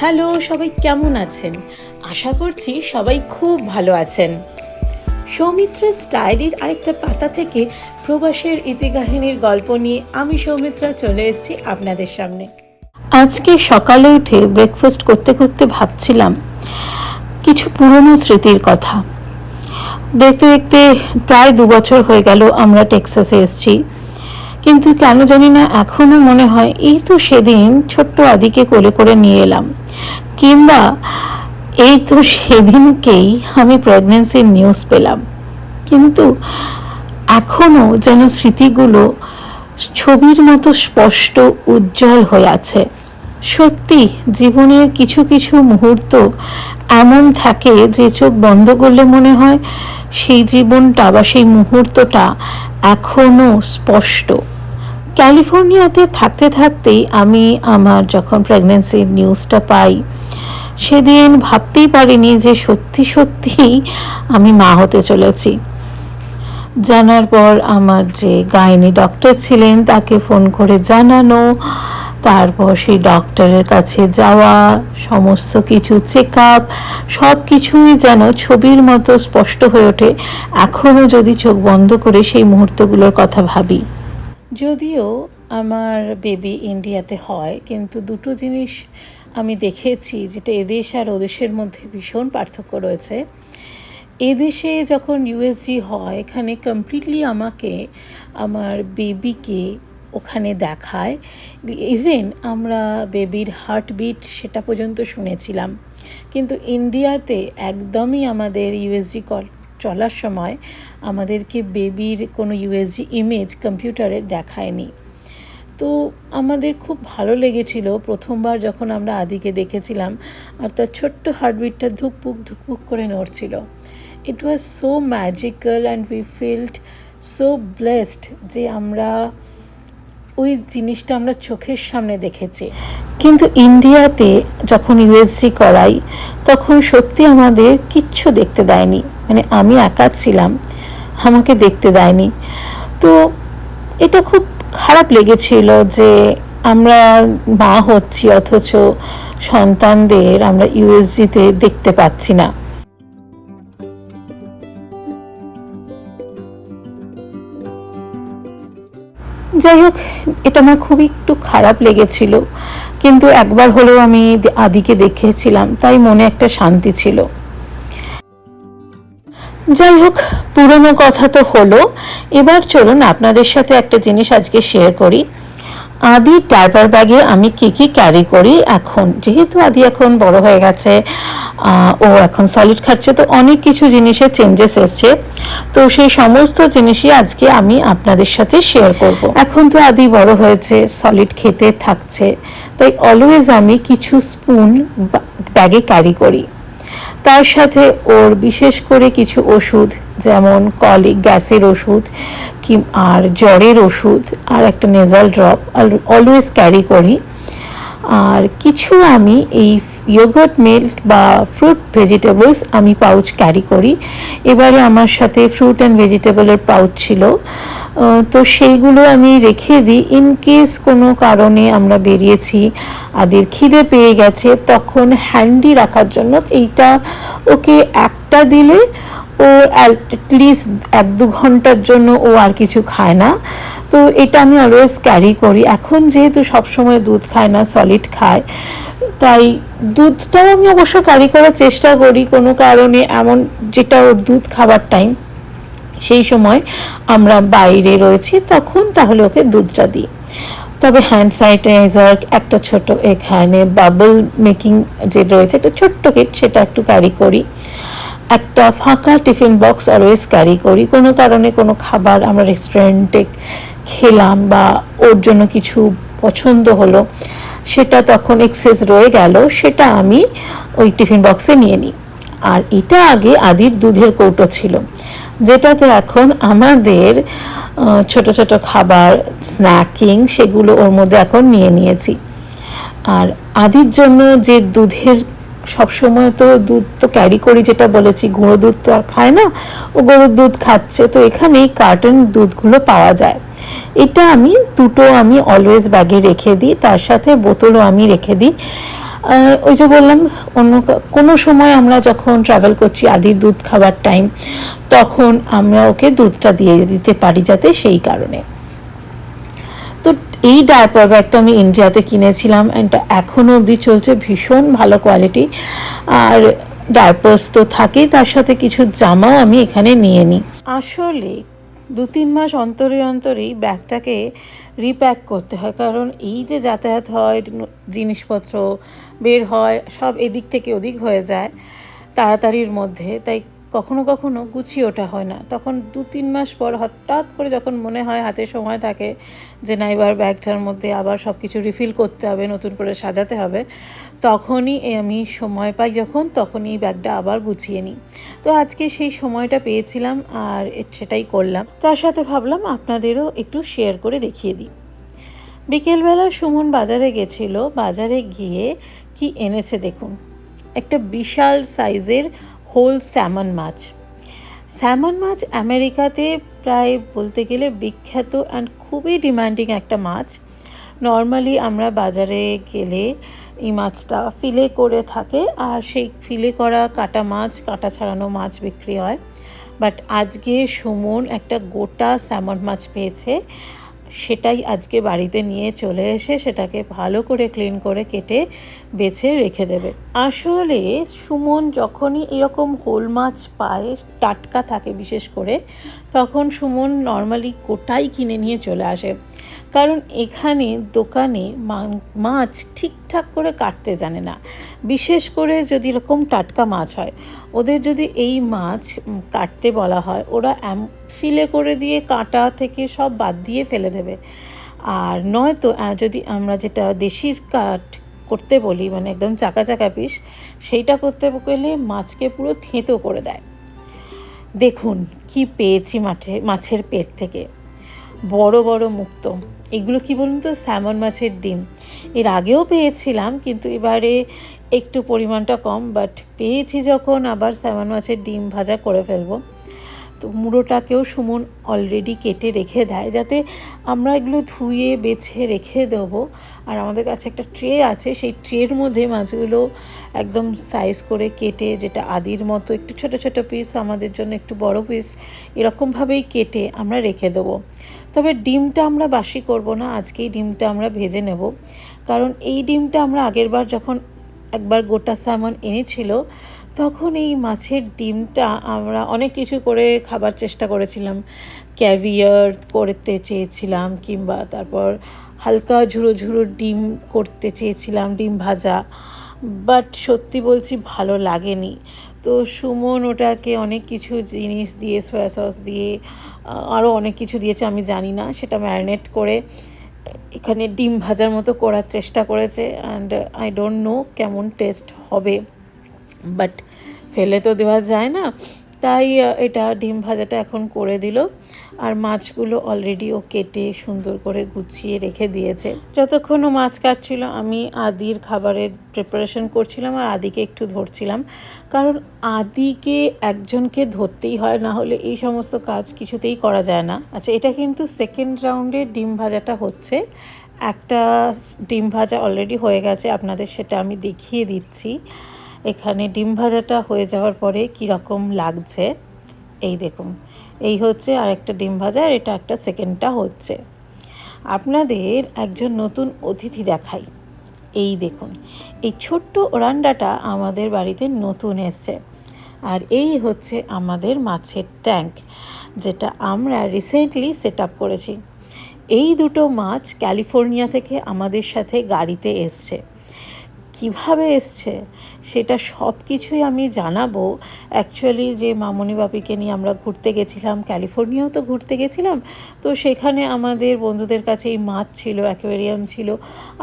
Hello, সবাই কেমন আছেন? আশা করছি সবাই খুব ভালো আছেন। সৌমিত্রা স্টাইলির আরেকটা পাতা থেকে প্রবাসের ইতিকাহিনীর গল্প নিয়ে আমি সৌমিত্রা চলে এসেছি আপনাদের সামনে। আজকে সকালে উঠে ব্রেকফাস্ট করতে করতে ভাবছিলাম, কিছু পুরনো স্মৃতির কথা। দেখতে দেখতে প্রায় দু বছর হয়ে গেল আমরা টেক্সাসে এসেছি। কিন্তু কেন জানি না এখনও মনে হয় এই তো সেদিন ছোট্ট আদিকে কোলে করে নিয়ে এলাম। কিংবা এই তো সেদিনকেই আমি প্রেগনেন্সির নিউজ পেলাম। কিন্তু এখনও যেন স্মৃতিগুলো ছবির মতো স্পষ্ট উজ্জ্বল হয়ে আছে। সত্যি, জীবনের কিছু কিছু মুহূর্ত এমন থাকে যে চোখ বন্ধ করলে মনে হয় সেই জীবনটা বা সেই মুহূর্তটা এখনও স্পষ্ট। ক্যালিফোর্নিয়াতে থাকতে থাকতেই আমি আমার যখন প্রেগনেন্সির নিউজটা পাই, সেদিন ভাবতেই পারিনি যে সত্যি, সত্যিই আমি মা হতে চলেছি। জানার পর আমার যে গাইনি ডক্টর ছিলেন, তাকে ফোন করে জানানো, তারপর সেই ডক্টরের কাছে যাওয়া, সমস্ত কিছু চেক আপ সব কিছুই যেন ছবির মতো স্পষ্ট হয়ে ওঠে। এখনও যদি চোখ বন্ধ করে সেই মুহূর্তগুলোর কথা ভাবি। যদিও আমার বেবি ইন্ডিয়াতে হয়, কিন্তু দুটো জিনিস আমি দেখেছি যেটা এদেশ আর ওদেশের মধ্যে ভীষণ পার্থক্য রয়েছে। এদেশে যখন ইউএসজি হয়, এখানে কমপ্লিটলি আমাকে আমার বেবিকে ওখানে দেখায়। ইভেন আমরা বেবির হার্টবিট সেটা পর্যন্ত শুনেছিলাম। কিন্তু ইন্ডিয়াতে একদমই আমাদের ইউএসজি কল চলার সময় আমাদেরকে বেবির কোনো ইউএসজি ইমেজ কম্পিউটারে দেখায়নি। তো আমাদের খুব ভালো লেগেছিল প্রথমবার যখন আমরা আদিকে দেখেছিলাম আর তার ছোট্ট হার্টবিটটা ধুকপুক ধুকপুক করে নড়ছিল। It was so magical and we felt so blessed যে আমরা ওই জিনিসটা আমরা চোখের সামনে দেখেছি। কিন্তু ইন্ডিয়াতে যখন ইউএসজি করাই, তখন সত্যি আমাদের কিচ্ছু দেখতে দেয়নি। মানে আমি একা ছিলাম, আমাকে দেখতে দেয়নি। তো এটা খুব খারাপ লেগেছিল যে আমরা মা হচ্ছি, অথচ সন্তানদের আমরা ইউএসজিতে দেখতে পাচ্ছি না। যাই হোক, এটা আমার খুবই একটু খারাপ লেগেছিল। কিন্তু একবার হলেও আমি আদিকে দেখেছিলাম, তাই মনে একটা শান্তি ছিল। যাই হোক, পুরনো কথা তো হলো। এবার চলুন আপনাদের সাথে একটা জিনিস আজকে শেয়ার করি। আদি ডাইভার ব্যাগে আমি কি কি ক্যারি করি এখন? যেহেতু আদি এখন বড় হয়ে গেছে ও এখন সলিড খাচ্ছে, তো অনেক কিছু জিনিসের চেঞ্জেস এসছে। তো সেই সমস্ত জিনিসই আজকে আমি আপনাদের সাথে শেয়ার করব। এখন তো আদি বড় হয়েছে সলিড খেতে থাকছে। তাই অলওয়েজ আমি কিছু স্পুন ব্যাগে ক্যারি করি। তার সাথে ওর বিশেষ করে কিছু ওষুধ, যেমন কলিক গ্যাসের ওষুধ কি, আর জ্বরের ওষুধ, আর একটা নেজাল ড্রপ অলওয়েজ ক্যারি করি। আর কিছু আমি এই ইয়োগার্ট মিল্ক বা ফ্রুট ভেজিটেবলস আমি পাউচ ক্যারি করি। এবারে আমার সাথে ফ্রুট অ্যান্ড ভেজিটেবলের পাউচ ছিল। তো সেইগুলো আমি রেখে দিই। ইন কেস কোনো কারণে আমরা বেরিয়েছি, আদের খিদে পেয়ে গেছে, তখন হ্যান্ডি রাখার জন্য এইটা ওকে একটা দিলে ও অ্যাটলিস্ট এক দু ঘণ্টার জন্য ও আর কিছু খায় না। তো এটা আমি অলওয়েজ ক্যারি করি। এখন যেহেতু সবসময় দুধ খায় না সলিড খায়, তাই দুধটাও আমি অবশ্য ক্যারি করার চেষ্টা করি, কোনো কারণে এমন যেটা ওর দুধ খাবার টাইম সেই সময় আমরা বাইরে রয়েছি, তখন তাহলে ওকে দুধটা দিই। তবে হ্যান্ড স্যানিটাইজার একটা ছোট এখানে বাবল মেকিং যে রয়েছে, একটা ছোট্ট কিট সেটা একটু ক্যারি করি। একটা ফাঁকা টিফিন বক্স অলওয়েজ ক্যারি করি, কোনো কারণে কোনো খাবার আমরা রেস্টুরেন্টে খেলাম বা ওর জন্য কিছু পছন্দ হলো সেটা তখন এক্সেস রয়ে গেল, সেটা আমি ওই টিফিন বক্সে নিয়ে নিই। আর এটা আগে আদির দুধের কৌটো ছিল, যেটাতে এখন আমাদের ছোট ছোট খাবার স্ন্যাকিং সেগুলো ওর মধ্যে এখন নিয়ে নিয়েছি। আর আদির জন্য যে দুধের, সবসময় তো দুধ তো ক্যারি করি যেটা বলেছি, গুঁড়ো দুধ তো আর খায় না, ও গরুর দুধ খাচ্ছে, তো এখানেই কার্টন দুধগুলো পাওয়া যায়। এটা আমি, দুটো আমি অলওয়েজ ব্যাগে রেখে দিই, তার সাথে বোতলও আমি রেখে দিই। ওই যে বললাম, অন্য কোনো সময় আমরা যখন ট্রাভেল করছি আদির দুধ খাবার টাইম তখন আমরা ওকে দুধটা দিয়ে দিতে পারি যাতে সেই কারণে। তো এই ডায়াপার ব্যাগটা আমি ইন্ডিয়াতে কিনেছিলাম এটা এখনও অবধি চলছে, ভীষণ ভালো কোয়ালিটি আর ডায়াপার্স তো থাকেই, তার সাথে কিছু জামাও আমি এখানে নিয়ে নিই। আসলে দু তিন মাস অন্তরে অন্তরেই ব্যাগটাকে রিপ্যাক করতে হয়। কারণ এই যে যাতায়াত হয়, জিনিসপত্র বের হয়, সব এদিক থেকে ওদিক হয়ে যায় তাড়াতাড়ির মধ্যে। তাই কখনো কখনো গুছিয়ে ওঠা হয় না। তখন দু তিন মাস পর হঠাৎ করে যখন মনে হয় হাতে সময় থাকে যে না, এবার ব্যাগটার মধ্যে আবার সব কিছু রিফিল করতে হবে, নতুন করে সাজাতে হবে, তখনই আমি সময় পাই যখন, তখনই ব্যাগটা আবার গুছিয়ে নিই। তো আজকে সেই সময়টা পেয়েছিলাম আর সেটাই করলাম। তার সাথে ভাবলাম আপনাদেরও একটু শেয়ার করে দেখিয়ে দিই। বিকেলবেলা সুমন বাজারে গেছিল। বাজারে গিয়ে কি এনেছে দেখুন। একটা বিশাল সাইজের হোল স্যামন মাছ। স্যামন মাছ আমেরিকাতে প্রায় বলতে গেলে বিখ্যাত অ্যান্ড খুবই ডিমান্ডিং একটা মাছ। নর্মালি আমরা বাজারে গেলে এই মাছটা ফিলে করে থাকে আর সেই ফিলে করা কাটা মাছ, কাটা ছাড়ানো মাছ বিক্রি হয়। বাট আজকে সুমন একটা গোটা স্যামন মাছ পেয়েছে। সেটাই আজকে বাড়িতে নিয়ে চলে এসে সেটাকে ভালো করে ক্লিন করে কেটে বেছে রেখে দেবে। আসলে সুমন যখনই এরকম হোল মাছ পায় টাটকা থাকে বিশেষ করে, তখন সুমন নর্মালি গোটাই কিনে নিয়ে চলে আসে। কারণ এখানে দোকানে মাছ ঠিকঠাক করে কাটতে জানে না। বিশেষ করে যদি এরকম টাটকা মাছ হয়, ওদের যদি এই মাছ কাটতে বলা হয়, ওরা ফিলে করে দিয়ে কাঁটা থেকে সব বাদ দিয়ে ফেলে দেবে। আর নয়তো যদি আমরা যেটা দেশির কাঠ করতে বলি মানে একদম চাকা চাকা পিস, সেইটা করতে গেলে মাছকে পুরো থেঁতো করে দেয়। দেখুন কি পেয়েছি মাঠে মাছের পেট থেকে। বড় বড় মুক্ত। এগুলো কি বলুন তো? স্যামন মাছের ডিম। এর আগেও পেয়েছিলাম, কিন্তু এবারে একটু পরিমাণটা কম বাট পেয়েছি যখন, আবার স্যামন মাছের ডিম ভাজা করে ফেলব। তো মুড়োটাকেও সুমন অলরেডি কেটে রেখে দেয়, যাতে আমরা এগুলো ধুয়ে, বেছে রেখে দেবো। আর আমাদের কাছে একটা ট্রে আছে, সেই ট্রের মধ্যে মাছগুলো একদম সাইজ করে কেটে, যেটা আদির মতো, একটু ছোট ছোট পিস আমাদের জন্য একটু বড় পিস এরকমভাবেই কেটে আমরা রেখে দেবো। তবে ডিমটা আমরা বাসি করব না, আজকেই ডিমটা আমরা ভেজে নেব। কারণ এই ডিমটা আমরা আগেরবার যখন একবার গোটা স্যামন এনেছিল, তখন এই মাছের ডিমটা আমরা অনেক কিছু করে খাবার চেষ্টা করেছিলাম। ক্যাভিয়ার করতে চেয়েছিলাম কিংবা তারপর হালকা ঝুড়ো ঝুড়ো ডিম করতে চেয়েছিলাম, ডিম ভাজা। বাট সত্যি বলছি ভালো লাগেনি। তো সুমন ওটাকে অনেক কিছু জিনিস দিয়ে সয়া সস দিয়ে আরও অনেক কিছু দিয়েছে, আমি জানি না। সেটা ম্যারিনেট করে এখানে ডিম ভাজার মতো করার চেষ্টা করেছে অ্যান্ড আই ডোন্ট নো কেমন টেস্ট হবে বাট ফেলে তো দেওয়া যায় না। তাই এটা ডিম ভাজাটা এখন করে দিল। আর মাছগুলো অলরেডি ও কেটে সুন্দর করে গুছিয়ে রেখে দিয়েছে। যতক্ষণ ও মাছ কাটছিল, আমি আদির খাবারের প্রিপারেশন করছিলাম আর আদিকে একটু ধরছিলাম। কারণ আদিকে একজনকে ধরতেই হয়, না হলে এই সমস্ত কাজ কিছুতেই করা যায় না। আচ্ছা এটা কিন্তু সেকেন্ড রাউন্ডে ডিম ভাজাটা হচ্ছে। একটা ডিম ভাজা অলরেডি হয়ে গেছে, আপনাদের সেটা আমি দেখিয়ে দিচ্ছি। এখানে ডিম ভাজাটা হয়ে যাওয়ার পরে কীরকম লাগছে? এই দেখুন, এই হচ্ছে আর একটা ডিম ভাজা আর এটা একটা সেকেন্ডটা হচ্ছে। আপনাদের একজন নতুন অতিথি দেখাই। এই দেখুন, এই ছোট্ট ওরান্ডাটা আমাদের বাড়িতে নতুন এসছে। আর এই হচ্ছে আমাদের মাছের ট্যাঙ্ক, যেটা আমরা রিসেন্টলি সেট আপ করেছি। এই দুটো মাছ ক্যালিফোর্নিয়া থেকে আমাদের সাথে গাড়িতে এসছে। কীভাবে এসছে, সেটা সব কিছুই আমি জানাব। অ্যাকচুয়ালি যে মামনি বাপিকে নিয়ে আমরা ঘুরতে গেছিলাম, ক্যালিফোর্নিয়াও তো ঘুরতে গেছিলাম, তো সেখানে আমাদের বন্ধুদের কাছে এই মাছ ছিল, অ্যাকোয়ারিয়াম ছিল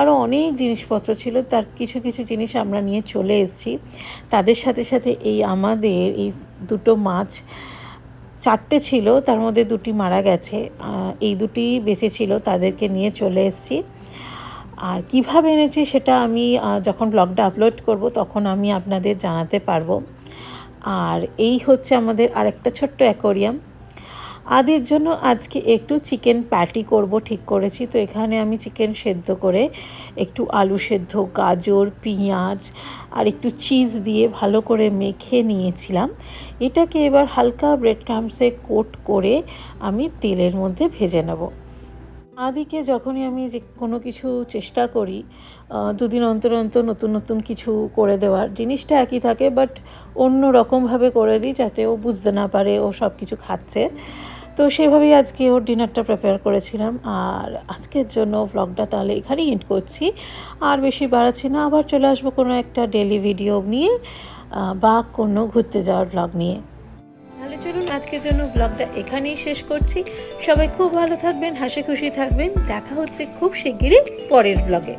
আরও অনেক জিনিসপত্র ছিল, তার কিছু কিছু জিনিস আমরা নিয়ে চলে এসেছি। তাদের সাথে সাথে এই আমাদের এই দুটো মাছ, চারটে ছিল, তার মধ্যে দুটি মারা গেছে এই দুটি বেঁচে ছিল, তাদেরকে নিয়ে চলে এসেছি। আর কীভাবে এনেছি সেটা আমি যখন ব্লগটা আপলোড করব তখন আমি আপনাদের জানাতে পারব। আর এই হচ্ছে আমাদের আরেকটা ছোট্ট অ্যাকোরিয়াম আদির জন্য আজকে একটু চিকেন প্যাটি করব, ঠিক করেছি। তো এখানে আমি চিকেন সেদ্ধ করে একটু আলু সেদ্ধ, গাজর, পেঁয়াজ আর একটু চিজ দিয়ে ভালো করে মেখে নিয়েছিলাম। এটাকে এবার হালকা ব্রেড ক্রামসে কোট করে আমি তেলের মধ্যে ভেজে নেব। আদিকে যখনই আমি যে কোনো কিছু চেষ্টা করি দুদিন অন্তর অন্তর নতুন নতুন কিছু করে দেওয়ার, জিনিসটা একই থাকে বাট অন্য রকমভাবে করে দিই যাতে ও বুঝতে না পারে ও সব কিছু খাচ্ছে। তো সেভাবেই আজকে ওর ডিনারটা প্রিপেয়ার করেছিলাম। আর আজকের জন্য ব্লগটা তাহলে এখানেই এন্ড করছি। আর বেশি বাড়াচ্ছি না, আবার চলে আসব কোনো একটা ডেলি ভিডিও নিয়ে বা কোনো ঘুরতে যাওয়ার ব্লগ নিয়ে। চলুন আজকের জন্য ব্লগটা এখানেই শেষ করছি। সবাই খুব ভালো থাকবেন, হাসি খুশি থাকবেন। দেখা হচ্ছে খুব শিগগিরই পরের ব্লগে